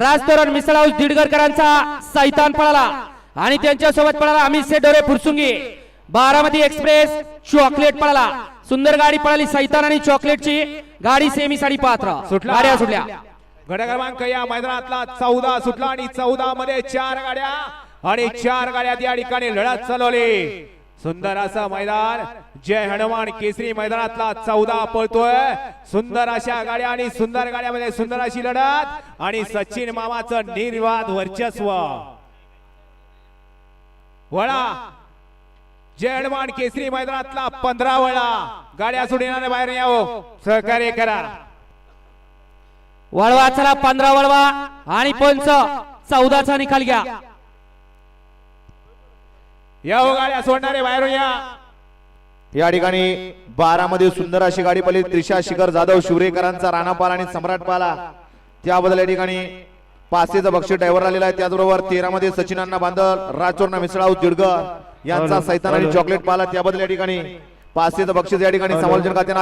राजतोरण मिसळ house दिडगरकरांचा सैतान पळाला. आणि त्यांच्यासोबत पळाला अमित से डोरे फुरसुंगी. बारामती एक्सप्रेस चॉकलेट पळाला. सुंदर गाडी पळाली सैतान आणि चॉकलेटची गाडी सेमी साडी पात्र. सुटला. गाड्या सुटल्या. गड क्रमांक या मैदानातला चौदा सुटला आणि चौदा मध्ये चार गाड्या. आणि चार गाड्या या ठिकाणी लढत चालवली. सुंदर असं मैदान. जय हनुमान केसरी मैदानातला चौदा पळतोय. सुंदर अशा गाड्या आणि सुंदर गाड्यामध्ये सुंदर अशी लढत. आणि सचिन मामाचं निर्वाद वर्चस्व. वळा. जय हनुमान केसरी मैदानातला पंधरा वळा. गाड्या सुटणार बाहेर यावं. सहकार्य करा. वळवा चला पंधरा वळवा. आणि पंच चौदाचा निकाल घ्या. या हो गाड्या सोडणारे बाहेरून या. या ठिकाणी बारा मध्ये सुंदर अशी गाडी पडली. त्रिशा शिखर जाधव शिवरेकरांचा राणापाल आणि सम्राट पाला त्याबद्दल या ठिकाणी पाचशेचं बक्षीस ड्रायव्हर आलेला आहे. त्याचबरोबर तेरा मध्ये सचिनांना बांधल राजचोरणा मिसळाऊ दिडगर यांचा सैतान आणि चॉकलेट पाला. त्याबद्दल या ठिकाणी पाचशेचं बक्षीस या ठिकाणी समालोचन खात्यानं